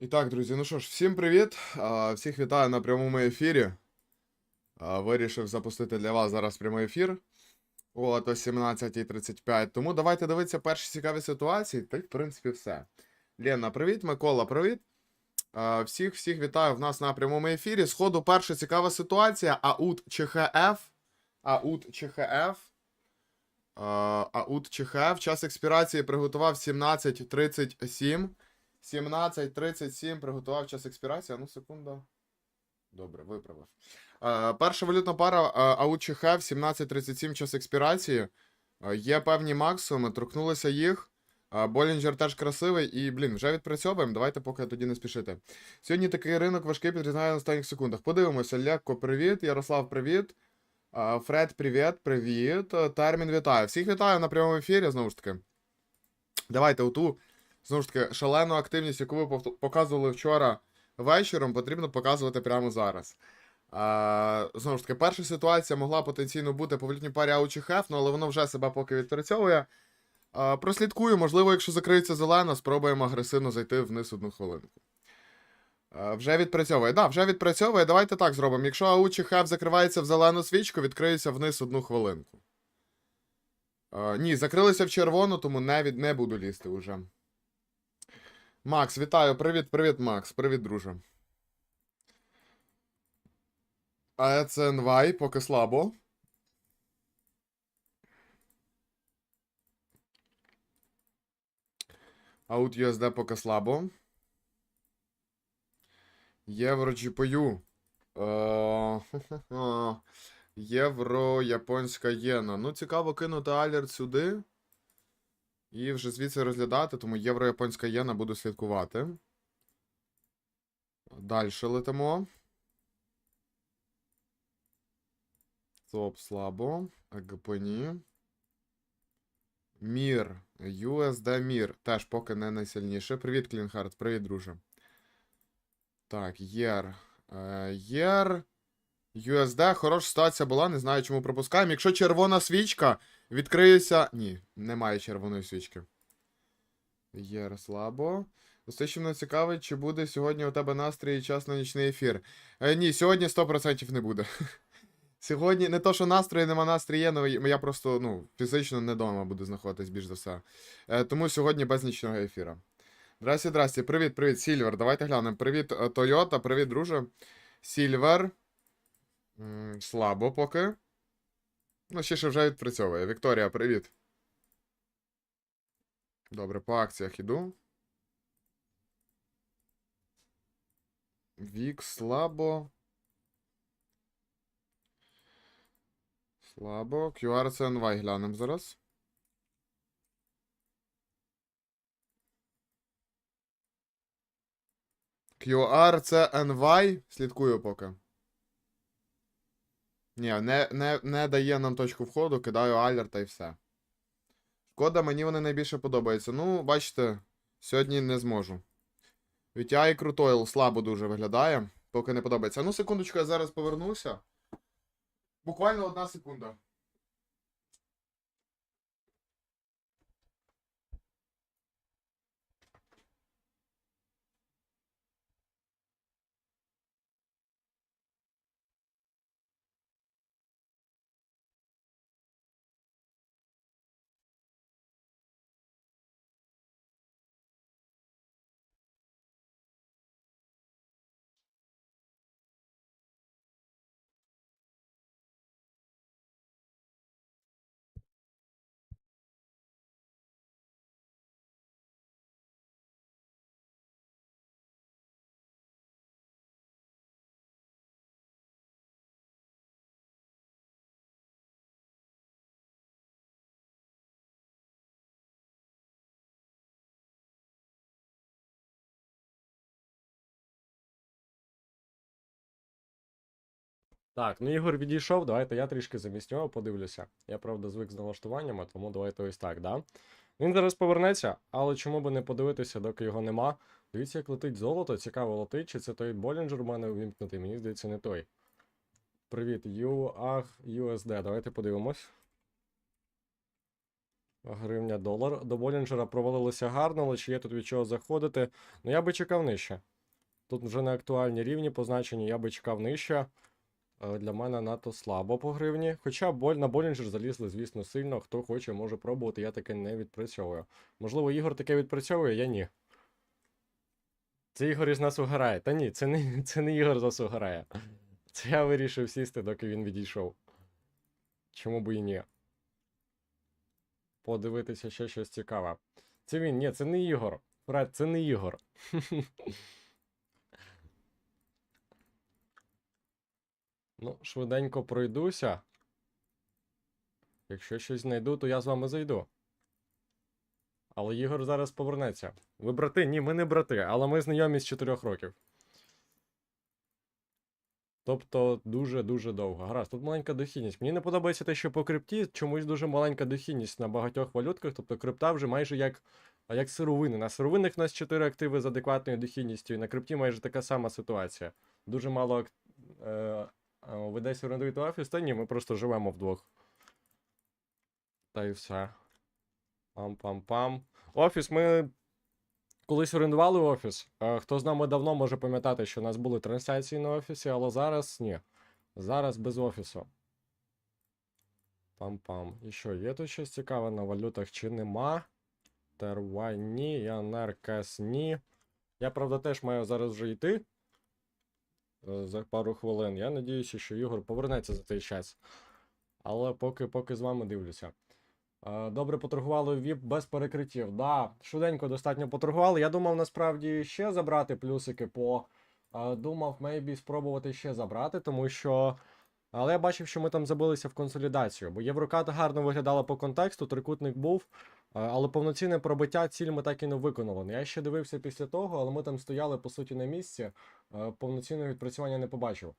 І так, друзі, ну що ж, всім привіт. Всіх вітаю на прямому ефірі. Вирішив запустити для вас зараз прямий ефір. От о 17.35. Тому давайте дивитися перші цікаві ситуації. Та й, в принципі, все. Лена, привіт, Микола, привіт. Всіх всіх вітаю в нас на прямому ефірі. Сходу, перша цікава ситуація. АУТ ЧХФ. АУТ ЧХФ. АУТ ЧХФ. Час експірації приготував 17.37. 17.37 приготував час експірації. Ну, секунда. Добре, виправив. Е, перша валютна пара е, АУЧХ 17.37 час експірації. Е, є певні максимуми, торкнулися їх. Е, Болінджер теж красивий і, блін, вже відпрацьовуємо. Давайте поки тоді не спішити. Сьогодні такий ринок важкий підрізнає на останніх секундах. Подивимося. Лекко, привіт. Ярослав, привіт. Е, Фред, привіт, привіт. Термін вітаю. Всіх вітаю на прямому ефірі, знову ж таки. Давайте оту знову ж таки, шалену активність, яку ви показували вчора вечором, потрібно показувати прямо зараз. А, знову ж таки, перша ситуація могла потенційно бути по валютній парі Ауч і Хеф, ну, але воно вже себе поки відпрацьовує. А, прослідкую, можливо, якщо закриється зелена, спробуємо агресивно зайти вниз одну хвилинку. А, вже відпрацьовує. Да, вже відпрацьовує. Давайте так зробимо. Якщо Ауч і Хеф закривається в зелену свічку, відкриється вниз одну хвилинку. А, ні, закрилися в червону, тому не, від... не буду лізти уже. Макс, вітаю. Привіт, привіт, Макс. Привіт, друже. АЕЦНВАЙ поки слабо. Аут USD поки слабо. Євро GPU. Е, Євро японська єна. Ну, цікаво кинути алерт сюди. І вже звідси розглядати, тому євро-японська єна буду слідкувати. Далі летимо. ЦОП слабо. АГПНі. Мір. USD Мір. Теж поки не найсильніше. Привіт, Клінхард. Привіт, друже. Так, ЄР. Е, ЄР. USD. Хороша ситуація була. Не знаю, чому пропускаємо. Якщо червона свічка. Відкриюся. Ні, немає червоної свічки. Є слабо. Ось що мене цікавить, чи буде сьогодні у тебе настрій і час на нічний ефір. Е, ні, сьогодні 100% не буде. Сьогодні не то, що настрою нема настрій але я просто ну, фізично не вдома буду знаходитись більш за все. Е, тому сьогодні без нічного ефіра. Здрасті, здрасті. Привіт, привіт, Сільвер. Давайте глянемо. Привіт, е, Тойота, привіт, друже. Сільвер. Слабо поки. Ну, ще ж вже відпрацьовує. Вікторія, привіт. Добре, по акціях іду. Вік слабо. Слабо. QR CNY глянемо зараз. QR CNY. Слідкую поки. Ні, не, не, не дає нам точку входу, кидаю алерт та й все. Шкода, мені вони найбільше подобаються. Ну, бачите, сьогодні не зможу. VTI крутойл слабо дуже виглядає, поки не подобається. Ну, секундочку, я зараз повернуся. Буквально одна секунда. Так, ну Ігор відійшов, давайте я трішки замість нього подивлюся. Я правда звик з налаштуваннями, тому давайте ось так, да? Він зараз повернеться, але чому би не подивитися, доки його нема. Дивіться, як летить золото, цікаво летить, чи це той Болінджер у мене увімкнутий, мені здається, не той. Привіт, UAH USD, давайте подивимось. Гривня долар. До Болінджера провалилося гарно, але чи є тут від чого заходити? Ну я би чекав нижче. Тут вже не актуальні рівні позначені, я би чекав нижче. Е, Для мене надто слабо по гривні. Хоча боль на Болінджер залізли, звісно, сильно. Хто хоче, може пробувати, я таке не відпрацьовую. Можливо, Ігор таке відпрацьовує, я ні. Це Ігор із нас угорає. Та ні, це не, це не Ігор з нас угорає. Це я вирішив сісти, доки він відійшов. Чому б і ні? Подивитися ще щось цікаве. Це він, ні, це не Ігор. Фред, це не Ігор. Ну, швиденько пройдуся. Якщо щось знайду, то я з вами зайду. Але Ігор зараз повернеться. Ви брати? Ні, ми не брати, але ми знайомі з 4 років. Тобто дуже-дуже довго. Гаразд, тут маленька дохідність. Мені не подобається те, що по крипті чомусь дуже маленька дохідність на багатьох валютках. Тобто крипта вже майже як, як сировини. На сировинних у нас 4 активи з адекватною дохідністю, і на крипті майже така сама ситуація. Дуже мало е, ви десь орендуєте офіс? Та ні, ми просто живемо вдвох. Та й все. Пам-пам-пам. Офіс, ми колись орендували офіс. Хто з нами давно може пам'ятати, що у нас були трансляції на офісі, але зараз ні. Зараз без офісу. Пам-пам. І що, є тут щось цікаве на валютах чи нема? Тервай ні, Янер Кес ні. Я, правда, теж маю зараз вже йти за пару хвилин. Я надіюся, що Ігор повернеться за цей час. Але поки, поки з вами дивлюся. Е, Добре поторгували VIP без перекриттів. Да, швиденько достатньо поторгували. Я думав насправді ще забрати плюсики по. е, Думав, мейбі спробувати ще забрати, тому що. Але я бачив, що ми там забилися в консолідацію, бо Єврокат гарно виглядала по контексту, трикутник був, е, але повноцінне пробиття ціль ми так і не виконали. Я ще дивився після того, але ми там стояли по суті на місці, е, повноцінного відпрацювання не побачив.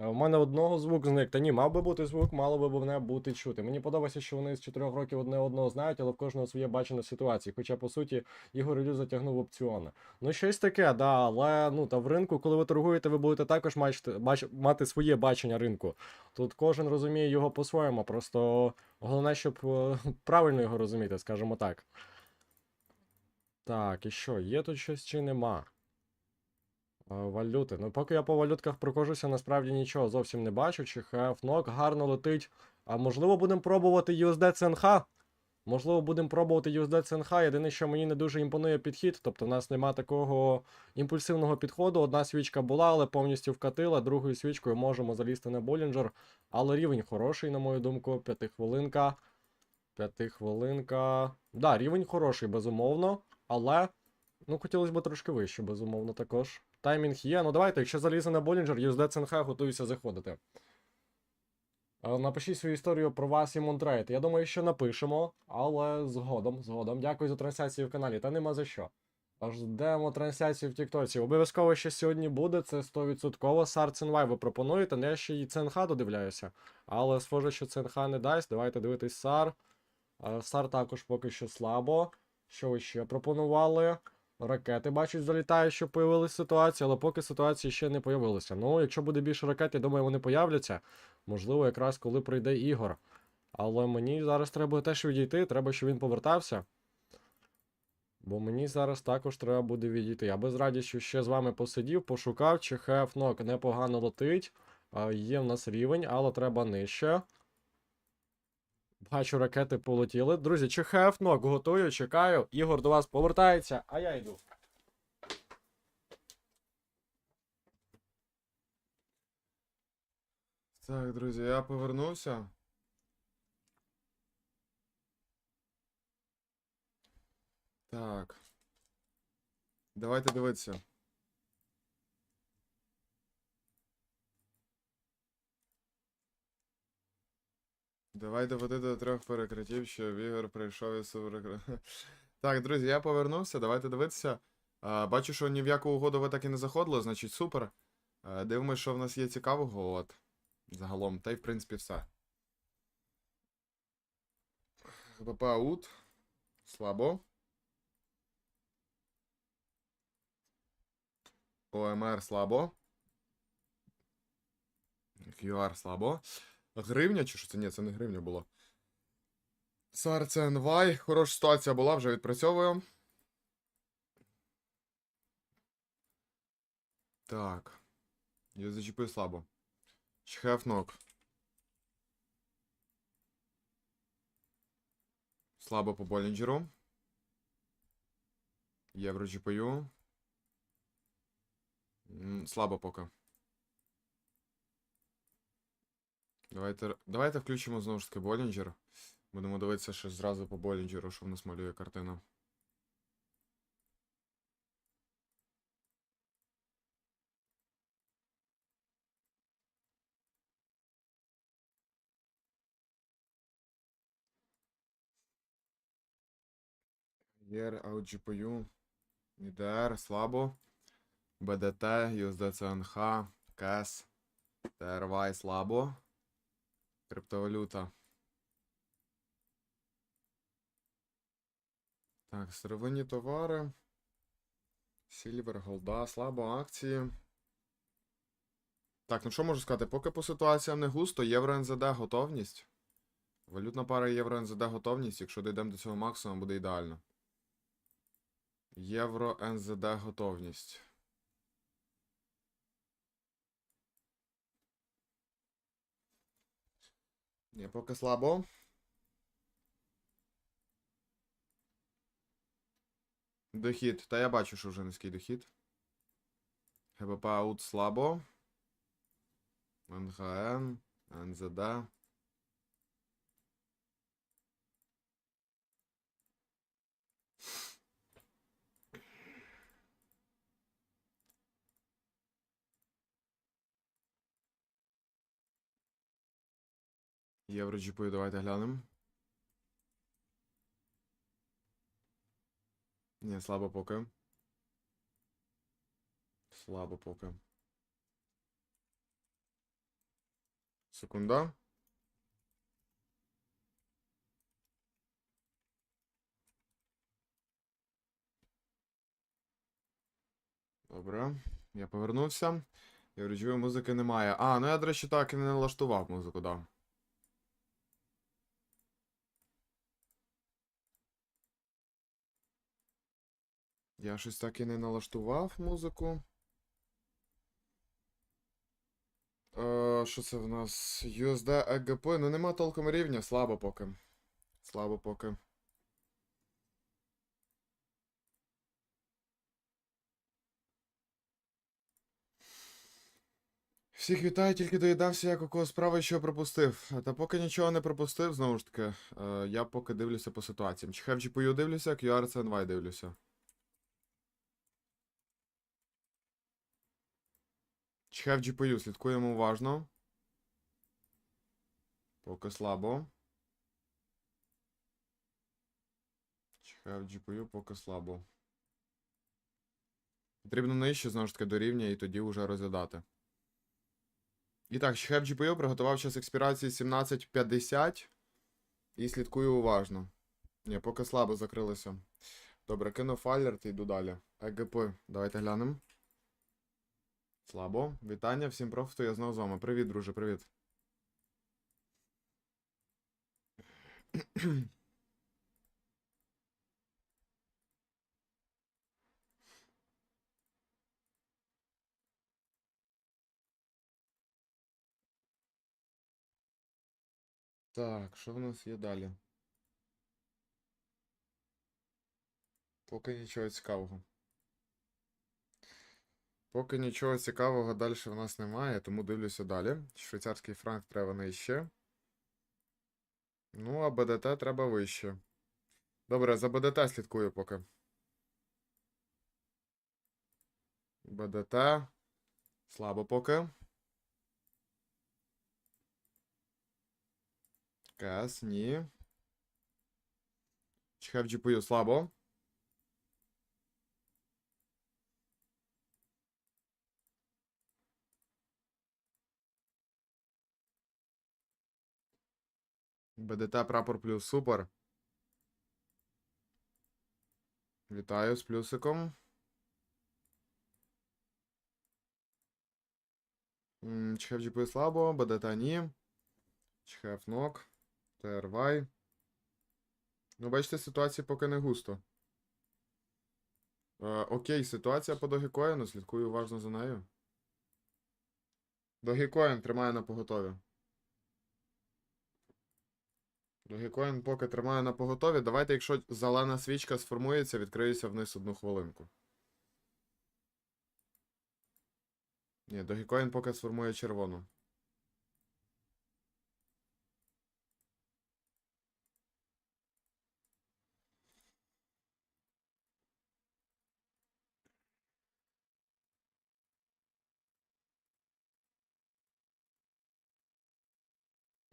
Е, У мене одного звук зник. Та ні, мав би бути звук, мало би мене бути чути. Мені подобається, що вони з 4 років одне одного знають, але в кожного своє бачення ситуації. Хоча, по суті, Ігор Ілю затягнув опціони. Ну, щось таке, да, але ну та в ринку, коли ви торгуєте, ви будете також мачти, бач, мати своє бачення ринку. Тут кожен розуміє його по-своєму. Просто головне, щоб е, правильно його розуміти, скажімо так. Так, і що, є тут щось чи нема? Валюти. Ну, поки я по валютках прокожуся, насправді нічого зовсім не бачу. Чи ХФНОК гарно летить. А можливо, будемо пробувати USD CNH? Можливо, будемо пробувати USD CNH. Єдине, що мені не дуже імпонує підхід. Тобто, в нас нема такого імпульсивного підходу. Одна свічка була, але повністю вкатила. Другою свічкою можемо залізти на Болінджер. Але рівень хороший, на мою думку. П'ятихвилинка. П'ятихвилинка. Да, рівень хороший, безумовно. Але. Ну, хотілося б трошки вище, безумовно, також. Таймінг є. Ну давайте, якщо залізе на Болінджер, USD ЦНХ готуюся заходити. Е, Напишіть свою історію про вас і Монтрейд. Я думаю, що напишемо, але згодом, згодом. Дякую за трансляцію в каналі, та нема за що. Ждемо трансляцію в Тіктоці. Обов'язково ще сьогодні буде, це 100%. Сар Цинвай ви пропонуєте, ну, я ще і ЦНХ додивляюся. Але схоже, що ЦНХ не дасть. Давайте дивитись Сар. Е, Сар також поки що слабо. Що ви ще пропонували? Ракети, бачу, залітають, що появилися ситуації, але поки ситуації ще не появилися. Ну, якщо буде більше ракет, я думаю, вони появляться. Можливо, якраз коли прийде Ігор. Але мені зараз треба теж відійти, треба, щоб він повертався. Бо мені зараз також треба буде відійти. Я би з радістю ще з вами посидів, пошукав, чи ХФНОК непогано летить. Є в нас рівень, але треба нижче. Бачу, ракети полетіли. Друзі, чи ХФНОК готую, чекаю. Ігор до вас повертається, а я йду. Так, друзі, я повернувся. Так. Давайте дивитися. Давай доведи до трьох перекриттів, що Ігор прийшов із супер... Так, друзі, я повернувся, давайте дивитися. А, бачу, що ні в яку угоду ви так і не заходили, значить супер. А, дивимось, що в нас є цікавого, от. Загалом, та й в принципі все. ХПП аут. Слабо. ОМР слабо. QR слабо. Гривня чи що це? Ні, це не гривня було. Серце НВАЙ. Хороша ситуація була, вже відпрацьовую. Так. Я зачепив слабо. Чхефнок. Слабо по Болінджеру. Євро GPU. Слабо поки. Давайте, давайте включимо знову ж таки Болінджер. Будемо дивитися ще зразу по Болінджеру, що в нас малює картина. ER, out GPU, IDR, слабо. BDT, USDCNH, CAS, TRY слабо. Криптовалюта. Так, сировинні товари. Сільвер, голда, слабо акції. Так, ну що можу сказати? Поки по ситуаціям не густо, євро НЗД готовність. Валютна пара євро НЗД готовність. Якщо дійдемо до цього максимуму, буде ідеально. Євро НЗД готовність. Ні, поки слабо. Дохід. Та я бачу, що вже низький дохід. ГБП аут слабо. НГН, НЗД. Євро GPU, давайте глянемо. Ні, слабо поки. Слабо поки. Секунда. Добре. Я повернувся. Євроджової музики немає. А, ну я, до речі, так і не налаштував музику, да. Я щось так і не налаштував музику. Е, що це в нас? USD EGP. Ну нема толком рівня, слабо поки. Слабо поки. Всіх вітаю, тільки доїдався, як у кого справи, що пропустив. Та поки нічого не пропустив, знову ж таки, е, я поки дивлюся по ситуаціям. Чи GPU дивлюся, QR CNY дивлюся. Чхев GPU, слідкуємо уважно. Поки слабо. Чхев GPU, поки слабо. Потрібно нижче, знову ж таки, до рівня і тоді вже розглядати. І так, Чхев GPU приготував час експірації 17.50. І слідкую уважно. Ні, поки слабо закрилося. Добре, кину файлер та йду далі. ЕГП, давайте глянемо. Слабо. Вітання, всім профіту, я знову з вами. Привіт, друже, привіт. Так, що в нас є далі? Поки нічого цікавого. Поки нічого цікавого далі в нас немає, тому дивлюся далі. Швейцарський франк треба нижче. Ну, а БДТ треба вище. Добре, за БДТ слідкую поки. БДТ. Слабо поки. КС, ні. Чхев GPU слабо. БДТ прапор плюс супер. Вітаю з плюсиком. М, Чхев GPU слабо, БДТ ні. Чхев нок. ТРВай. Ну, бачите, ситуація поки не густо. Е, окей, ситуація по Догікоїну, слідкую уважно за нею. Догікоін тримає на поготові. Догікоін поки тримаю на поготові. Давайте, якщо зелена свічка сформується, відкриюся вниз одну хвилинку. Ні, Догікоін поки сформує червону.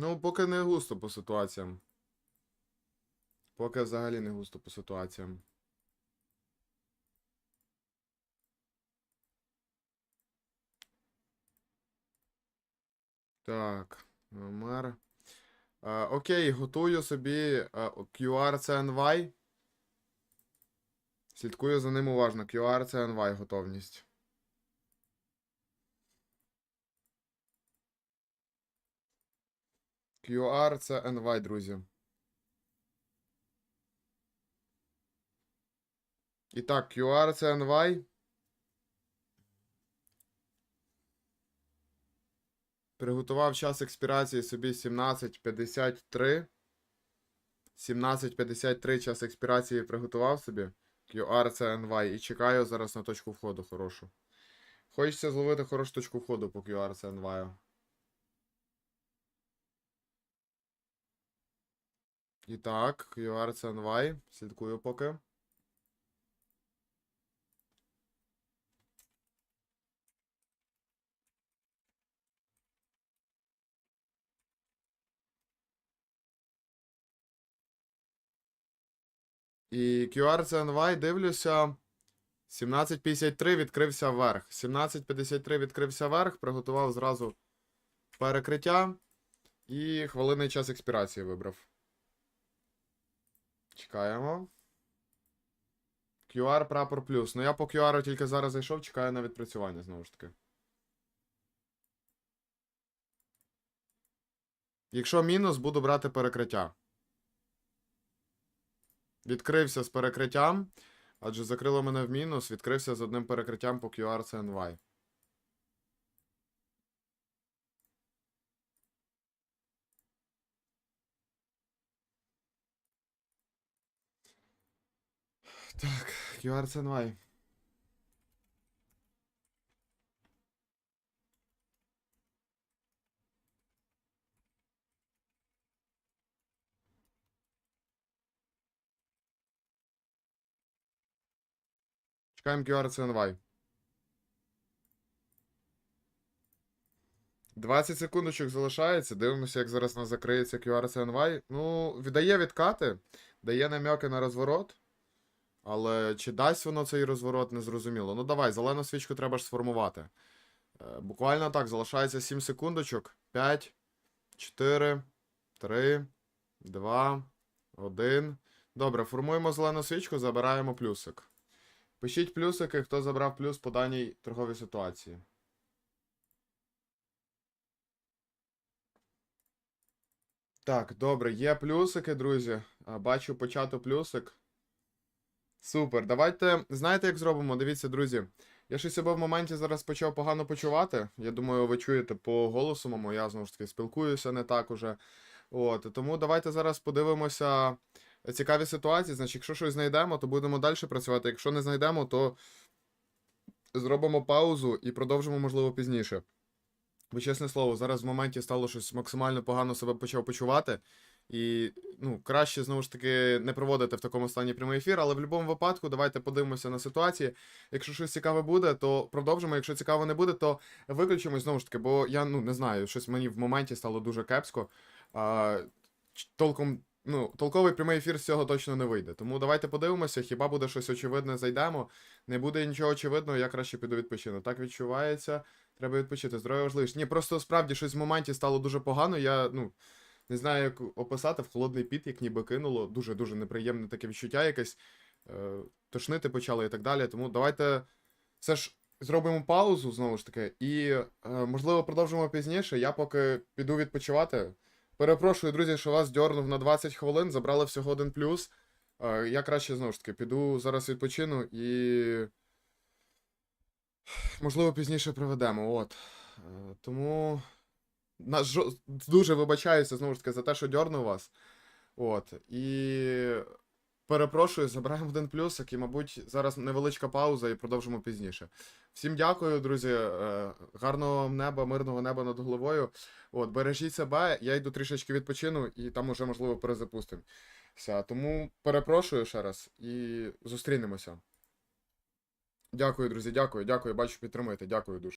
Ну, поки не густо по ситуаціям. Поки взагалі не густо по ситуаціям. Так, мер. Е, окей, готую собі е, QR CNY. Слідкую за ним уважно. QR CNY готовність. QR це NY, друзі. І так, QR це NY. Приготував час експірації собі 17.53. 17.53 час експірації приготував собі. QR це NY. І чекаю зараз на точку входу хорошу. Хочеться зловити хорошу точку входу по QR це NY. І так, QR CNY. Слідкую поки. І QR CNY дивлюся. 17.53 відкрився вверх. 17.53 відкрився вверх, приготував зразу перекриття. І хвилинний час експірації вибрав. Чекаємо. QR прапор плюс. Ну я по QR тільки зараз зайшов, чекаю на відпрацювання знову ж таки. Якщо мінус, буду брати перекриття. Відкрився з перекриттям. Адже закрило мене в мінус, відкрився з одним перекриттям по QR CNY. Так, QR CNY. Чекаємо QR CNY. 20 секундочок залишається. Дивимося, як зараз нас закриється QR CNY. Ну, віддає відкати, дає намеки на розворот. Але чи дасть воно цей розворот, не зрозуміло. Ну давай, зелену свічку треба ж сформувати. Е, буквально так, залишається 7 секундочок. 5, 4, 3, 2, 1. Добре, формуємо зелену свічку, забираємо плюсик. Пишіть плюсики, хто забрав плюс по даній торговій ситуації. Так, добре, є плюсики, друзі. Бачу почато плюсик. Супер. Давайте, знаєте, як зробимо? Дивіться, друзі. Я щось себе в моменті зараз почав погано почувати. Я думаю, ви чуєте по голосу моєму, я знову ж таки спілкуюся не так уже. От, тому давайте зараз подивимося цікаві ситуації. Значить, якщо щось знайдемо, то будемо далі працювати. Якщо не знайдемо, то зробимо паузу і продовжимо, можливо, пізніше. Бо, чесне слово, зараз в моменті стало щось максимально погано себе почав почувати. І ну, краще знову ж таки не проводити в такому стані прямий ефір, але в будь-якому випадку давайте подивимося на ситуації. Якщо щось цікаве буде, то продовжимо. Якщо цікаво не буде, то виключимось знову ж таки, бо я ну не знаю, щось мені в моменті стало дуже кепсько. А, толком, ну, толковий прямий ефір з цього точно не вийде. Тому давайте подивимося, хіба буде щось очевидне, зайдемо. Не буде нічого очевидного, я краще піду відпочину. Так відчувається. Треба відпочити. Здоров'я важливіше. Ні, просто справді щось в моменті стало дуже погано. Я ну не знаю, як описати в холодний піт, як ніби кинуло. Дуже-дуже неприємне таке відчуття якесь. Е, тошнити почали і так далі. Тому давайте все ж зробимо паузу знову ж таки, і е, можливо продовжимо пізніше. Я поки піду відпочивати. Перепрошую, друзі, що вас дьорнув на 20 хвилин, забрали всього один плюс. Е, Я краще знову ж таки піду зараз відпочину і. Можливо, пізніше проведемо. От. Тому. На жо- Дуже вибачаюся знову ж таки за те, що дьорнув вас. От. І. Перепрошую, забираємо один плюсик, і, мабуть, зараз невеличка пауза і продовжимо пізніше. Всім дякую, друзі. е, Гарного вам неба, мирного неба над головою. От, бережіть себе, я йду трішечки відпочину, і там уже, можливо, перезапустимося. Тому перепрошую ще раз і зустрінемося. Дякую, друзі, дякую, дякую. Бачу, підтримуєте. Дякую дуже.